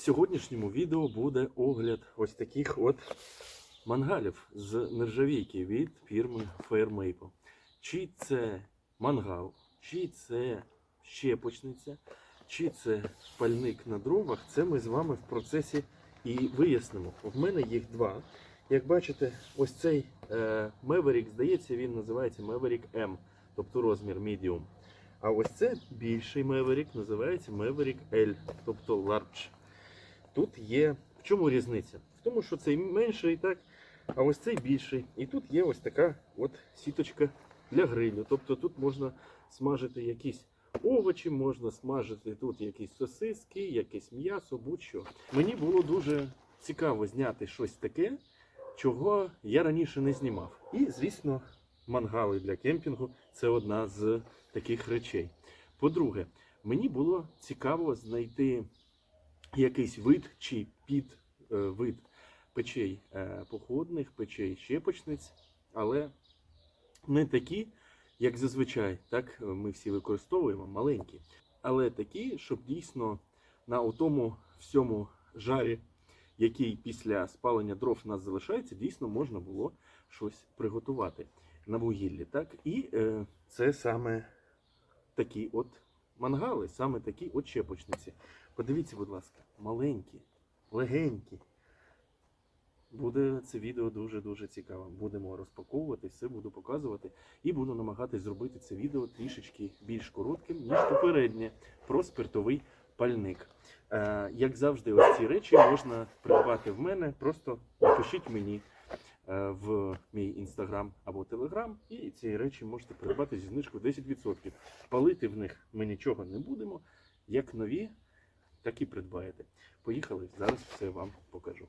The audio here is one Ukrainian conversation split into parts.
сьогоднішньому відео буде огляд ось таких от мангалів з нержавійки від фірми Fairmaple. Чи це мангал, чи це щепочниця, чи це пальник на дровах, це ми з вами в процесі і вияснимо. В мене їх два. Як бачите, ось цей е, Maverick, здається, він називається Maverick M, тобто розмір medium. А ось це більший Maverick, називається Maverick L, тобто large. Тут є. В чому різниця? В тому, що цей менший, так, а ось цей більший. І тут є ось така от сіточка для грилю. Тобто тут можна смажити якісь овочі, можна смажити тут якісь сосиски, якесь м'ясо, будь-що. Мені було дуже цікаво зняти щось таке, чого я раніше не знімав. І, звісно, мангали для кемпінгу це одна з таких речей. По-друге, мені було цікаво знайти якийсь вид чи під е, вид печей е, походних, печей щепочниць, але не такі, як зазвичай, так ми всі використовуємо, маленькі, але такі, щоб дійсно на тому всьому жарі, який після спалення дров у нас залишається, дійсно можна було щось приготувати на вугіллі. Так? І е, це саме такі от мангали, саме такі от щепочниці. Подивіться, будь ласка, маленькі, легенькі. Буде це відео дуже-дуже цікавим. Будемо розпаковувати, все буду показувати і буду намагатись зробити це відео трішечки більш коротким, ніж попереднє про спиртовий пальник. Е, як завжди, ось ці речі можна придбати в мене. Просто напишіть мені е, в мій інстаграм або телеграм, і ці речі можете придбати зі знижкою 10%. Палити в них ми нічого не будемо. Як нові, так і придбаєте. Поїхали, зараз все вам покажу.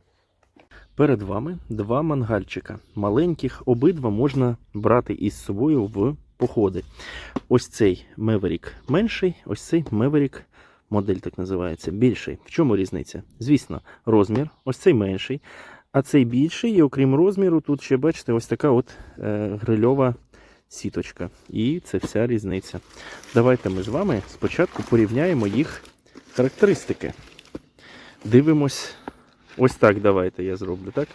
Перед вами два мангальчика. Маленьких, обидва можна брати із собою в походи. Ось цей Maverick менший, ось цей Maverick, модель так називається, більший. В чому різниця? Звісно, розмір, ось цей менший, а цей більший, і окрім розміру, тут ще бачите, ось така от е, грильова сіточка. І це вся різниця. Давайте ми з вами спочатку порівняємо їх характеристики. Дивимось. Ось так давайте я зроблю, так?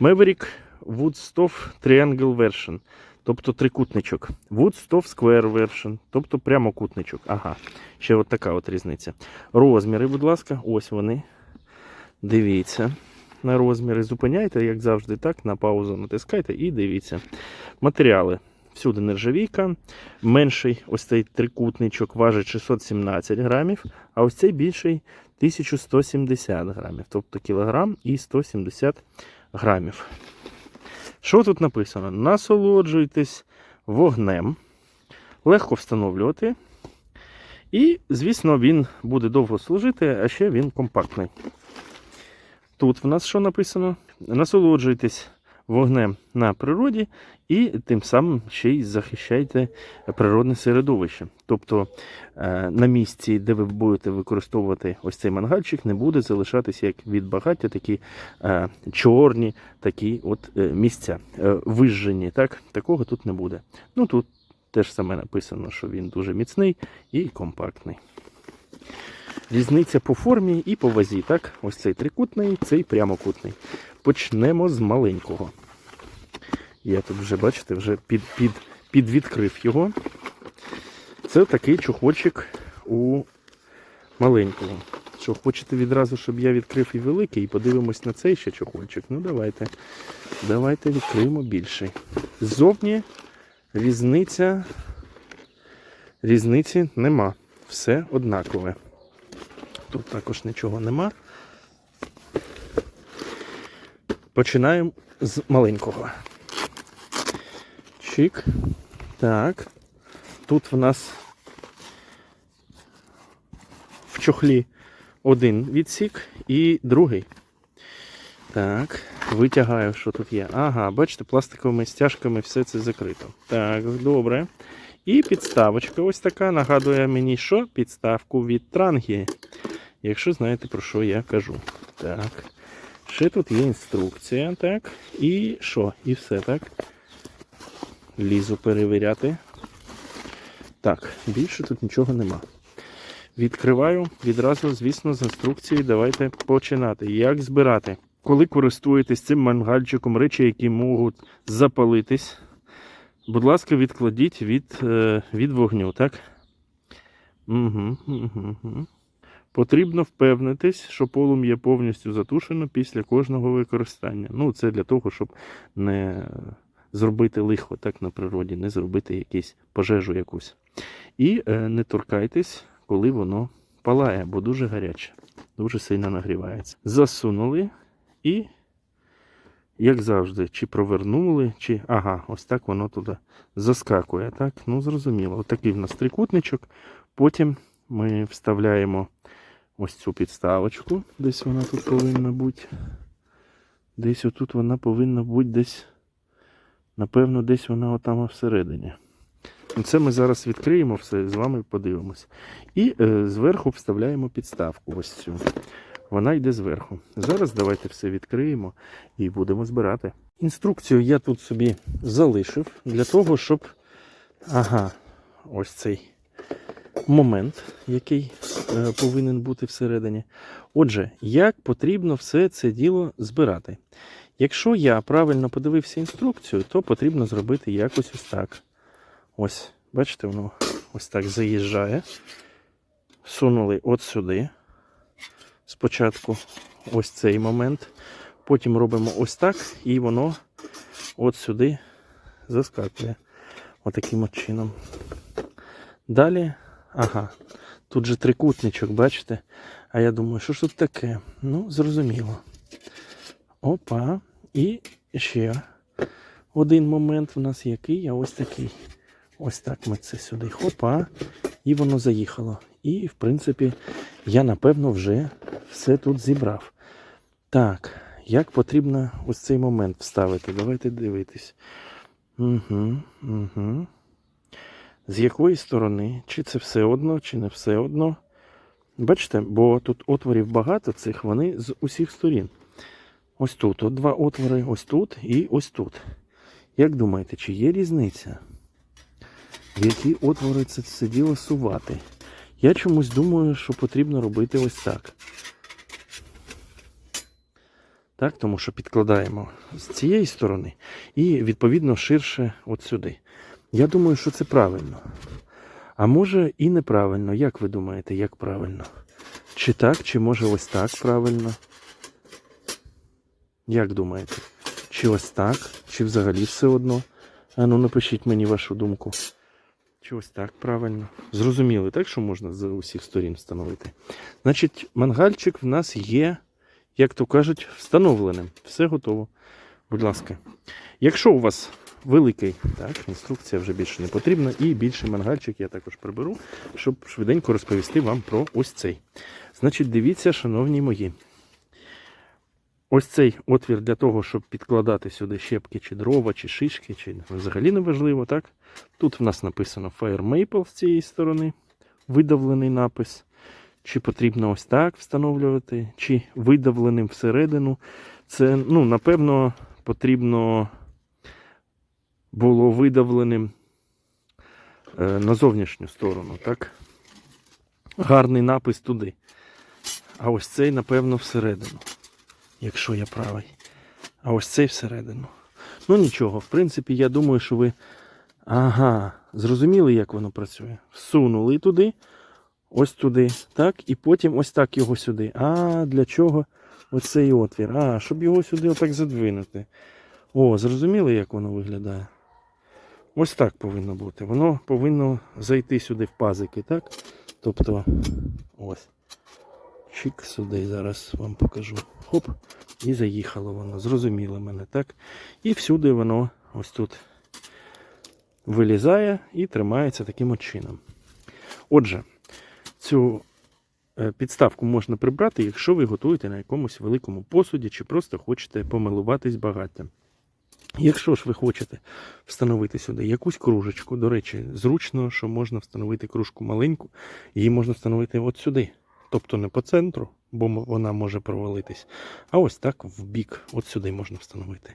Maverick Woodstoff Triangle Version, тобто трикутничок. Woodstoff Square Version, тобто прямокутничок. Ага, ще от така от різниця. Розміри, будь ласка, ось вони. Дивіться на розміри. Зупиняйте, як завжди, так, на паузу натискайте і дивіться. Матеріали. Всюди нержавійка. Менший ось цей трикутничок важить 617 грамів, а ось цей більший 1170 грамів, тобто кілограм і 170 грамів. Що тут написано? Насолоджуйтесь вогнем, легко встановлювати. І, звісно, він буде довго служити, а ще він компактний. Тут в нас що написано? Насолоджуйтесь вогнем на природі і тим самим ще й захищайте природне середовище. Тобто е, на місці, де ви будете використовувати ось цей мангальчик, не буде залишатися як від багаття такі е, чорні такі от е, місця, вижжені. Так? Такого тут не буде. Ну тут теж саме написано, що він дуже міцний і компактний. Різниця по формі і по вазі. Так? Ось цей трикутний, цей прямокутний. Почнемо з маленького. Я тут вже, бачите, вже під, під, підвідкрив його. Це такий чохольчик у маленького. Що, хочете відразу, щоб я відкрив і великий, і подивимось на цей ще чохольчик? Ну, давайте. Давайте відкриємо більший. Ззовні різниця. Різниці нема. Все однакове. Тут також нічого нема. Починаємо з маленького. Чик. Так. Тут в нас в чохлі один відсік і другий. Так, витягаю, що тут є. Ага, бачите, пластиковими стяжками все це закрито. Так, добре. І підставочка ось така. Нагадує мені, що підставку від трангі. Якщо знаєте, про що я кажу. Так. Ще тут є інструкція, так. І що? І все, так. Лізу перевіряти. Так, більше тут нічого нема. Відкриваю відразу, звісно, з інструкції. Давайте починати. Як збирати? Коли користуєтесь цим мангальчиком, речі, які можуть запалитись, будь ласка, відкладіть від, е, від вогню, так? Угу, угу, угу. Потрібно впевнитись, що полум'я повністю затушено після кожного використання. Ну, це для того, щоб не зробити лихо так на природі, не зробити якусь пожежу якусь. І е, не торкайтесь, коли воно палає, бо дуже гаряче, дуже сильно нагрівається. Засунули і, як завжди, чи провернули, чи. Ага, ось так воно туди заскакує. Так? Ну, зрозуміло. Отакий в нас трикутничок. Потім ми вставляємо ось цю підставочку. Десь вона тут повинна бути. Десь отут вона повинна бути десь. Напевно, десь вона отам всередині. Ну, Це ми зараз відкриємо все, з вами подивимось. І е, зверху вставляємо підставку. Ось цю. Вона йде зверху. Зараз давайте все відкриємо і будемо збирати. Інструкцію я тут собі залишив для того, щоб. Ага, ось цей момент, який е, повинен бути всередині. Отже, як потрібно все це діло збирати? Якщо я правильно подивився інструкцію, то потрібно зробити якось ось так. Ось, бачите, воно ось так заїжджає. Сунули от сюди. Спочатку ось цей момент. Потім робимо ось так, і воно от сюди заскакує. Отаким от чином. Далі, ага, тут же трикутничок, бачите? А я думаю, що ж тут таке? Ну, зрозуміло. Опа. І ще один момент в нас який, а ось такий. Ось так ми це сюди хопа, і воно заїхало. І, в принципі, я напевно вже все тут зібрав. Так, як потрібно ось цей момент вставити? Давайте дивитись. Угу, угу. З якої сторони? Чи це все одно, чи не все одно? Бачите, бо тут отворів багато цих, вони з усіх сторін. Ось тут от два отвори, ось тут і ось тут. Як думаєте, чи є різниця? В які отвори це все діло сувати? Я чомусь думаю, що потрібно робити ось так. Так, тому що підкладаємо з цієї сторони і, відповідно, ширше от сюди. Я думаю, що це правильно. А може і неправильно. Як ви думаєте, як правильно? Чи так, чи може ось так правильно? Як думаєте? Чи ось так, чи взагалі все одно? А ну напишіть мені вашу думку. Чи ось так правильно? Зрозуміли, так, що можна з усіх сторін встановити. Значить, мангальчик в нас є, як то кажуть, встановленим. Все готово. Будь ласка. Якщо у вас великий, так, інструкція вже більше не потрібна, і більший мангальчик я також приберу, щоб швиденько розповісти вам про ось цей. Значить, дивіться, шановні мої. Ось цей отвір для того, щоб підкладати сюди щепки, чи дрова, чи шишки, чи взагалі не важливо, так? Тут в нас написано Fire Maple з цієї сторони, видавлений напис. Чи потрібно ось так встановлювати, чи видавленим всередину. Це, ну, напевно, потрібно було видавленим е, на зовнішню сторону, так? Гарний напис туди. А ось цей, напевно, всередину якщо я правий. А ось цей всередину. Ну нічого, в принципі, я думаю, що ви. Ага, зрозуміли, як воно працює. Всунули туди, ось туди, так, і потім ось так його сюди. А для чого оцей отвір? А, щоб його сюди отак задвинути. О, зрозуміли, як воно виглядає? Ось так повинно бути. Воно повинно зайти сюди в пазики, так? Тобто, ось. Чик сюди зараз вам покажу. Хоп, і заїхало воно. Зрозуміло мене, так? І всюди воно ось тут вилізає і тримається таким чином. Отже, цю е, підставку можна прибрати, якщо ви готуєте на якомусь великому посуді, чи просто хочете помилуватись багаттям. Якщо ж ви хочете встановити сюди якусь кружечку, до речі, зручно, що можна встановити кружку маленьку, її можна встановити от сюди. тобто не по центру, бо вона може провалитись, а ось так в бік, от сюди можна встановити.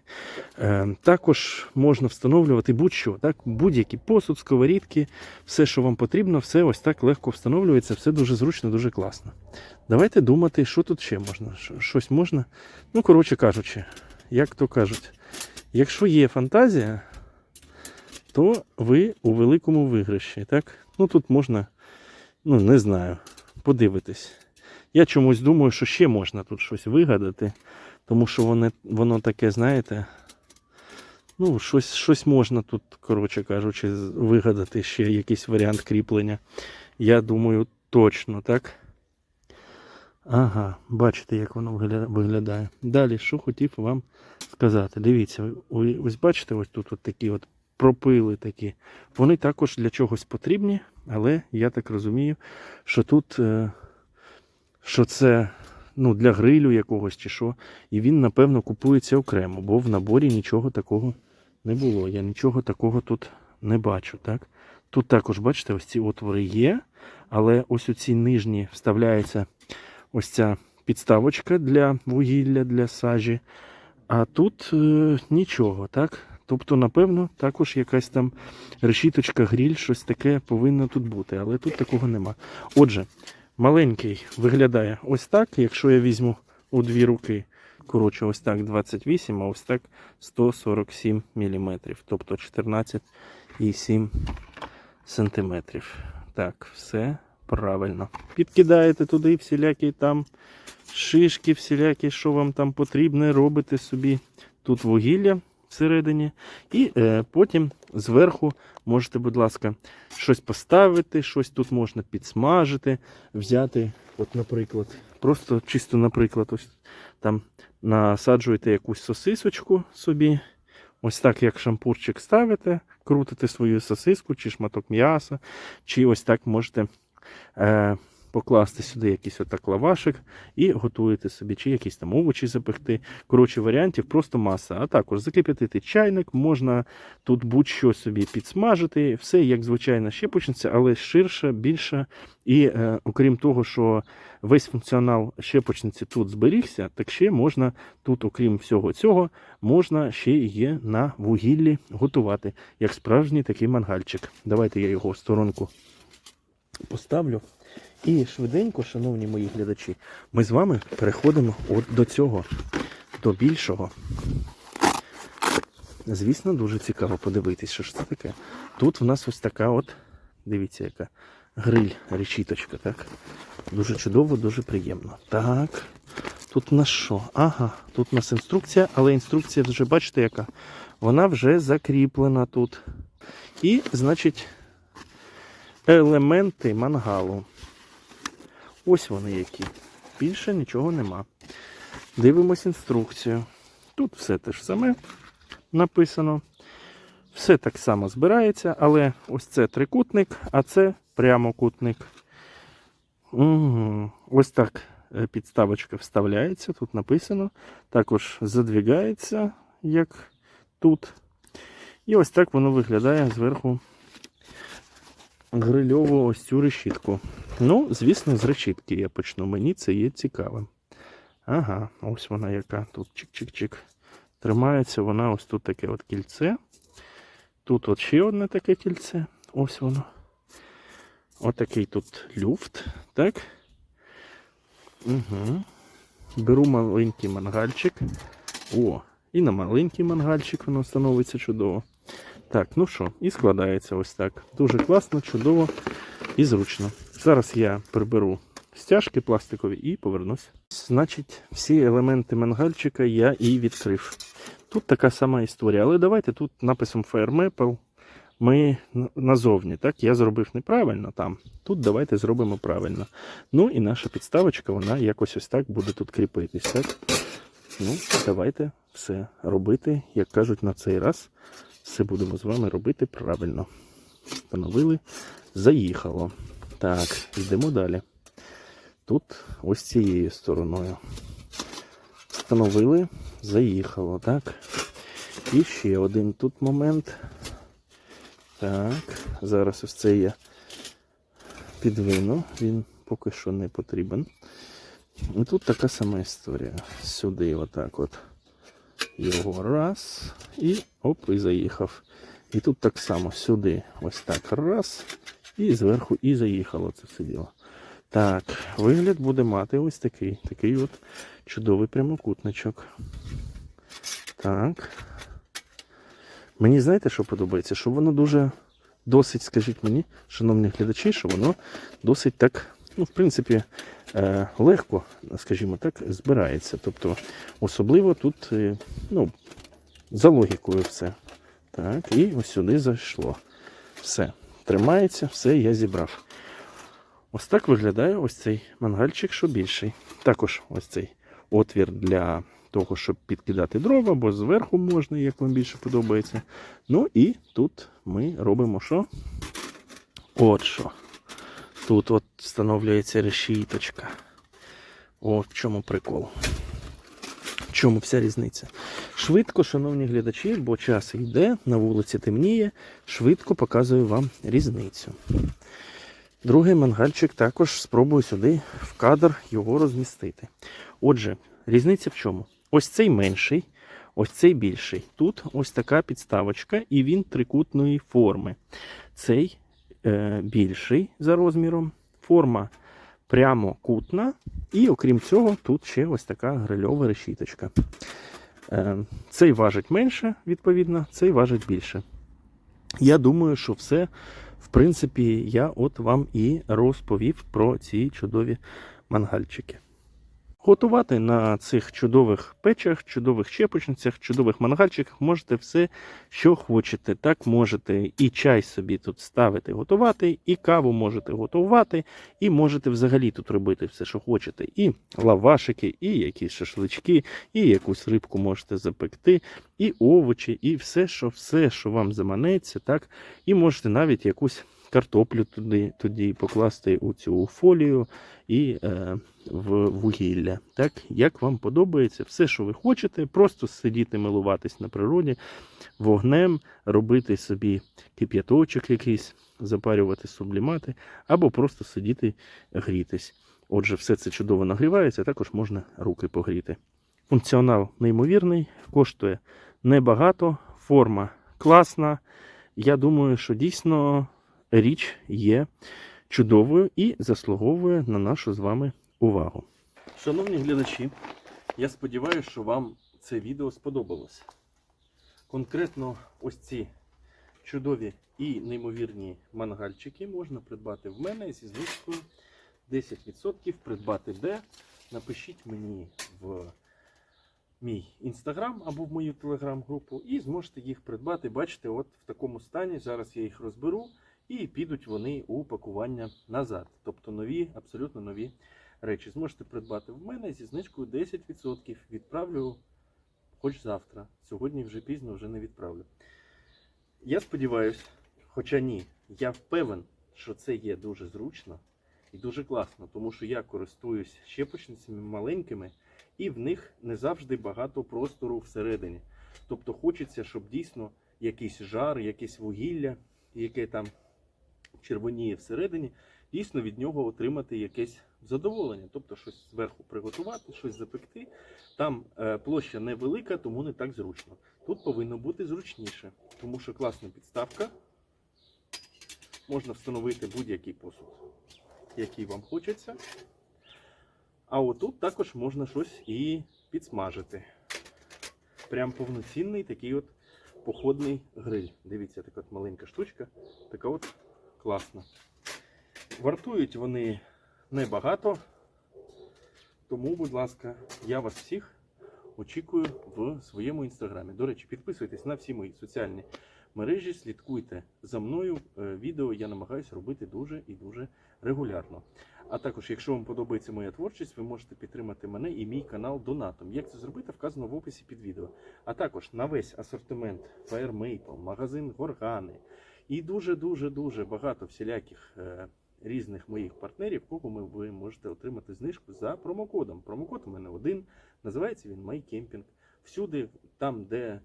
Е, також можна встановлювати будь-що, так, будь-який посуд, сковорідки, все, що вам потрібно, все ось так легко встановлюється, все дуже зручно, дуже класно. Давайте думати, що тут ще можна. Що- Щось можна. Ну, коротше кажучи, як то кажуть, якщо є фантазія, то ви у великому виграші. Так? Ну тут можна, ну не знаю, подивитись. Я чомусь думаю, що ще можна тут щось вигадати, тому що воно, воно таке, знаєте, ну, щось, щось можна тут, коротше кажучи, вигадати ще якийсь варіант кріплення. Я думаю, точно, так? Ага, бачите, як воно виглядає. Далі, що хотів вам сказати. Дивіться, ось бачите, ось тут от такі от пропили такі. Вони також для чогось потрібні, але я так розумію, що тут е, що це ну, для грилю якогось чи що. І він, напевно, купується окремо, бо в наборі нічого такого не було. Я нічого такого тут не бачу. Так? Тут також, бачите, ось ці отвори є, але ось у ці нижні вставляється ось ця підставочка для вугілля, для сажі. А тут е, нічого, так? Тобто, напевно, також якась там решіточка, гріль, щось таке повинно тут бути, але тут такого нема. Отже, маленький виглядає ось так. Якщо я візьму у дві руки, коротше, ось так 28, а ось так 147 мм, тобто 14,7 сантиметрів. Так, все правильно. Підкидаєте туди всілякі там шишки, всілякі, що вам там потрібне, робите собі тут вугілля всередині. І е, потім зверху можете, будь ласка, щось поставити, щось тут можна підсмажити, взяти, от, наприклад, просто чисто, наприклад, ось там насаджуєте якусь сосисочку собі. Ось так, як шампурчик ставите, крутите свою сосиску, чи шматок м'яса, чи ось так можете покласти сюди якийсь отак лавашик і готуєте собі, чи якісь там овочі запекти. Коротше, варіантів просто маса. А також закип'ятити чайник, можна тут будь-що собі підсмажити, все як звичайна щепочниця, але ширша, більша. І е, окрім того, що весь функціонал щепочниці тут зберігся, так ще можна тут, окрім всього цього, можна ще є на вугіллі готувати, як справжній такий мангальчик. Давайте я його в сторонку поставлю. І швиденько, шановні мої глядачі, ми з вами переходимо от до цього, до більшого. Звісно, дуже цікаво подивитись, що ж це таке. Тут в нас ось така от, дивіться, яка гриль, решіточка, так? Дуже чудово, дуже приємно. Так. Тут у нас що? Ага, тут у нас інструкція, але інструкція вже бачите, яка? Вона вже закріплена тут. І, значить, елементи мангалу. Ось вони які. Більше нічого нема. Дивимось інструкцію. Тут все те ж саме написано. Все так само збирається, але ось це трикутник, а це прямокутник. Угу. Ось так е, підставочка вставляється, тут написано. Також задвігається, як тут. І ось так воно виглядає зверху грильову ось цю решітку. Ну, звісно, з решітки я почну. Мені це є цікавим. Ага, ось вона яка. Тут чик-чик-чик. Тримається вона ось тут таке от кільце. Тут от ще одне таке кільце. Ось воно. Отакий тут люфт. Так. Угу. Беру маленький мангальчик. О, і на маленький мангальчик воно становиться чудово. Так, ну що, і складається ось так. Дуже класно, чудово і зручно. Зараз я приберу стяжки пластикові і повернусь. Значить, всі елементи мангальчика я і відкрив. Тут така сама історія, але давайте тут написом Fire Maple ми назовні. Так, я зробив неправильно там. Тут давайте зробимо правильно. Ну і наша підставочка, вона якось ось так буде тут кріпитись. Так? Ну, давайте все робити, як кажуть, на цей раз. Все будемо з вами робити правильно. Встановили, заїхало. Так, йдемо далі. Тут ось цією стороною. Встановили, заїхало, так. І ще один тут момент. Так, зараз ось це я підвину. Він поки що не потрібен. І тут така сама історія. Сюди, отак от. Його раз. І оп, і заїхав. І тут так само сюди. Ось так. Раз. І зверху і заїхало це все діло. Так, вигляд буде мати ось такий. Такий от чудовий прямокутничок. Так. Мені знаєте, що подобається? Що воно дуже досить, скажіть мені, шановні глядачі, що воно досить так, ну, в принципі, легко, скажімо так, збирається. Тобто, особливо тут, е, ну, за логікою все. Так, і ось сюди зайшло. Все. Тримається, все, я зібрав. Ось так виглядає ось цей мангальчик, що більший. Також ось цей отвір для того, щоб підкидати дрова, бо зверху можна, як вам більше подобається. Ну і тут ми робимо що? От що. Тут от встановлюється решіточка. О, в чому прикол. В чому вся різниця? Швидко, шановні глядачі, бо час йде, на вулиці темніє, швидко показую вам різницю. Другий мангальчик також спробую сюди в кадр його розмістити. Отже, різниця в чому? Ось цей менший, ось цей більший. Тут ось така підставочка, і він трикутної форми. Цей більший за розміром, форма прямокутна, і окрім цього, тут ще ось така грильова решіточка. Е, цей важить менше, відповідно, цей важить більше. Я думаю, що все, в принципі, я от вам і розповів про ці чудові мангальчики. Готувати на цих чудових печах, чудових чепочницях, чудових мангальчиках можете все, що хочете. Так можете і чай собі тут ставити, готувати, і каву можете готувати, і можете взагалі тут робити все, що хочете. І лавашики, і якісь шашлички, і якусь рибку можете запекти, і овочі, і все, що все, що вам заманеться, так. І можете навіть якусь картоплю туди, тоді покласти у цю фолію і е, в вугілля. Так, як вам подобається, все, що ви хочете, просто сидіти, милуватись на природі, вогнем, робити собі кип'яточок якийсь, запарювати сублімати, або просто сидіти грітись. Отже, все це чудово нагрівається, також можна руки погріти. Функціонал неймовірний, коштує небагато, форма класна. Я думаю, що дійсно річ є чудовою і заслуговує на нашу з вами увагу. Шановні глядачі, я сподіваюся, що вам це відео сподобалось. Конкретно ось ці чудові і неймовірні мангальчики можна придбати в мене зі знижкою 10% придбати де. Напишіть мені в мій інстаграм або в мою телеграм-групу і зможете їх придбати. Бачите, от в такому стані. Зараз я їх розберу і підуть вони у пакування назад. Тобто нові, абсолютно нові речі. Зможете придбати в мене зі знижкою 10%. Відправлю хоч завтра. Сьогодні вже пізно, вже не відправлю. Я сподіваюся, хоча ні, я впевнен, що це є дуже зручно і дуже класно, тому що я користуюсь щепочницями маленькими, і в них не завжди багато простору всередині. Тобто хочеться, щоб дійсно якийсь жар, якесь вугілля, яке там червоніє всередині, дійсно від нього отримати якесь задоволення. Тобто щось зверху приготувати, щось запекти. Там е, площа невелика, тому не так зручно. Тут повинно бути зручніше, тому що класна підставка. Можна встановити будь-який посуд, який вам хочеться. А отут також можна щось і підсмажити. Прям повноцінний такий от походний гриль. Дивіться, така от маленька штучка, така от класна. Вартують вони небагато. Тому, будь ласка, я вас всіх очікую в своєму інстаграмі. До речі, підписуйтесь на всі мої соціальні мережі, слідкуйте за мною. Е, Відео я намагаюся робити дуже і дуже регулярно. А також, якщо вам подобається моя творчість, ви можете підтримати мене і мій канал донатом. Як це зробити, вказано в описі під відео. А також на весь асортимент Fire Maple, магазин Горгани і дуже-дуже дуже багато всіляких е, різних моїх партнерів, кого ви можете отримати знижку за промокодом. Промокод у мене один, називається він MyCamping. Всюди, там, де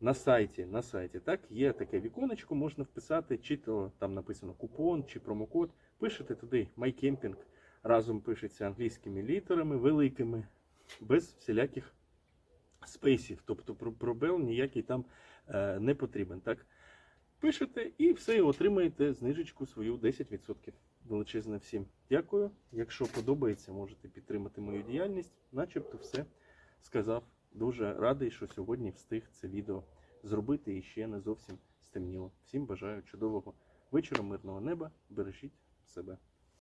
на сайті, на сайті, так, є таке віконечко, можна вписати, чи то там написано купон, чи промокод. Пишете туди MyCamping, разом пишеться англійськими літерами, великими, без всіляких спейсів. Тобто про- пробел ніякий там е, не потрібен. Так? Пишете і все, отримаєте знижечку свою 10%. Величезне всім дякую. Якщо подобається, можете підтримати мою діяльність. Начебто все сказав. Дуже радий, що сьогодні встиг це відео зробити і ще не зовсім стемніло. Всім бажаю чудового вечора, мирного неба. Бережіть себе.